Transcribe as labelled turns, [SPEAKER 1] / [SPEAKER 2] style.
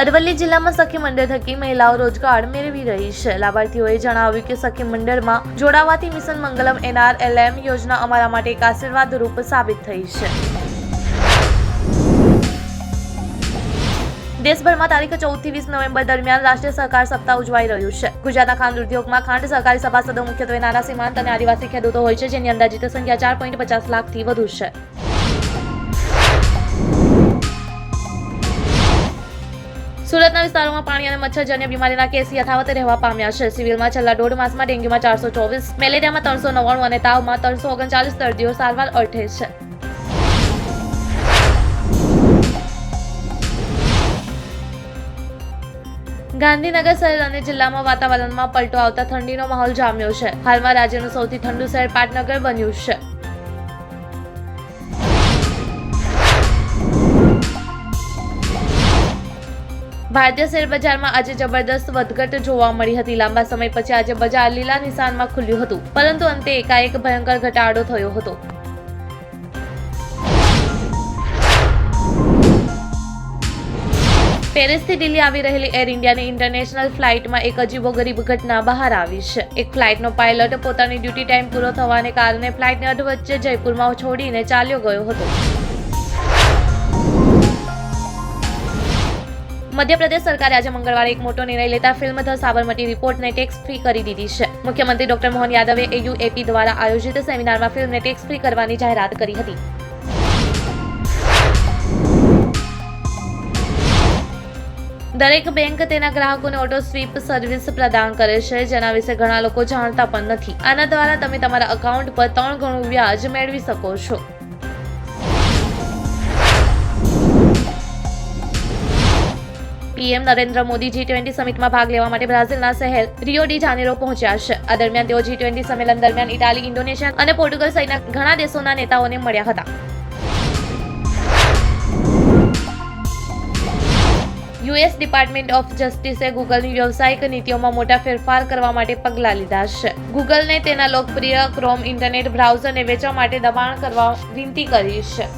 [SPEAKER 1] અરવલ્લી જિલ્લામાં સખી મંડળ થકી મહિલાઓ રોજગાર મેળવી રહી છે. લાભાર્થીઓએ જણાવ્યું કે સખી મંડળમાં જોડાવાથી મિશન મંગલમ એનઆરએલએમ યોજના અમારા માટે એક આશીર્વાદ રૂપ સાબિત થઈ છે. દેશભરમાં તારીખ ચૌદથી વીસ નવેમ્બર દરમિયાન રાષ્ટ્રીય સહકાર સપ્તાહ ઉજવાઈ રહ્યું છે. ગુજરાતના ખાંડ ઉદ્યોગમાં ખાંડ સહકારી સભાસદો મુખ્યત્વે નાના, સીમાંત અને આદિવાસી ખેડૂતો હોય છે, જેની અંદાજિત સંખ્યા ચાર પોઈન્ટ પચાસ લાખથી વધુ છે. સુરતના વિસ્તારોમાં પાણી અને મચ્છરજન્ય બીમારીના કેસ યથાવત રહેવા પામ્યા છે. સિવિલમાં છેલ્લા દોઢ માસમાં ડેન્ગ્યુમાં ચારસો ચોવીસ, મેલેરિયામાં ત્રણસો નવ્વાણું અને તાવમાં ત્રણસો ઓગણચાલીસ દર્દીઓ સારવાર અર્થે છે. ગાંધીનગર શહેર અને જિલ્લામાં વાતાવરણમાં પલટો આવતા ઠંડીનો માહોલ જામ્યો છે. હાલમાં રાજ્યનું સૌથી ઠંડુ શહેર પાટનગર બન્યું છે. ભારતીય શેર બજારમાં આજે જબરદસ્ત વધઘટ જોવા મળી હતી. લાંબા સમય પછી આજે બજાર લીલા નિશાનમાં ખુલ્યું હતું, પરંતુ અંતે એકાએક ભયંકર ઘટાડો થયો હતો. પેરિસથી દિલ્હી આવી રહેલી એર ઇન્ડિયાની ઇન્ટરનેશનલ ફ્લાઇટમાં એક અજીબો ગરીબ ઘટના બહાર આવી છે. એક ફ્લાઇટનો પાયલટ પોતાની ડ્યુટી ટાઈમ પૂરો થવાને કારણે ફ્લાઇટને અધવચ્ચે જયપુરમાં છોડીને ચાલ્યો ગયો હતો. મધ્યપ્રદેશ સરકારે આજે મંગળવારે એક મોટો નિર્ણય લેતા ફિલ્મ ધ સાબરમતી રિપોર્ટને ટેક્સ ફ્રી કરી દીધી છે. મુખ્યમંત્રી ડોક્ટર મોહન યાદવે એયુએપી દ્વારા આયોજિત સેમિનારમાં ફિલ્મને ટેક્સ ફ્રી કરવાની જાહેરાત કરી હતી. દરેક બેંક તેના ગ્રાહકોને ઓટો સ્વીપ સર્વિસ પ્રદાન કરે છે, જેના વિશે ઘણા લોકો જાણતા પણ નથી. આના દ્વારા તમે તમારા અકાઉન્ટ પર ત્રણ ગણું વ્યાજ મેળવી શકો છો. PM Narendra Modi G twenty સમિટમાં ભાગ લેવા માટે બ્રાઝિલના શહેર રિયો ડી જાનેરો પહોંચ્યા છે. આ દરમિયાન તેઓ જી ટ્વેન્ટી સંમેલન દરમિયાન ઇટાલી, ઇન્ડોનેશિયા અને પોર્ટુગલ સહિતના ઘણા દેશોના નેતાઓને મળ્યા હતા. યુએસ ડિપાર્ટમેન્ટ ઓફ જસ્ટિસે ગૂગલની વ્યવસાયિક નીતિઓમાં મોટા ફેરફાર કરવા માટે પગલાં લીધા છે. ગૂગલને તેના લોકપ્રિય ક્રોમ ઇન્ટરનેટ બ્રાઉઝરને વેચવા માટે દબાણ કરવા વિનંતી કરી છે.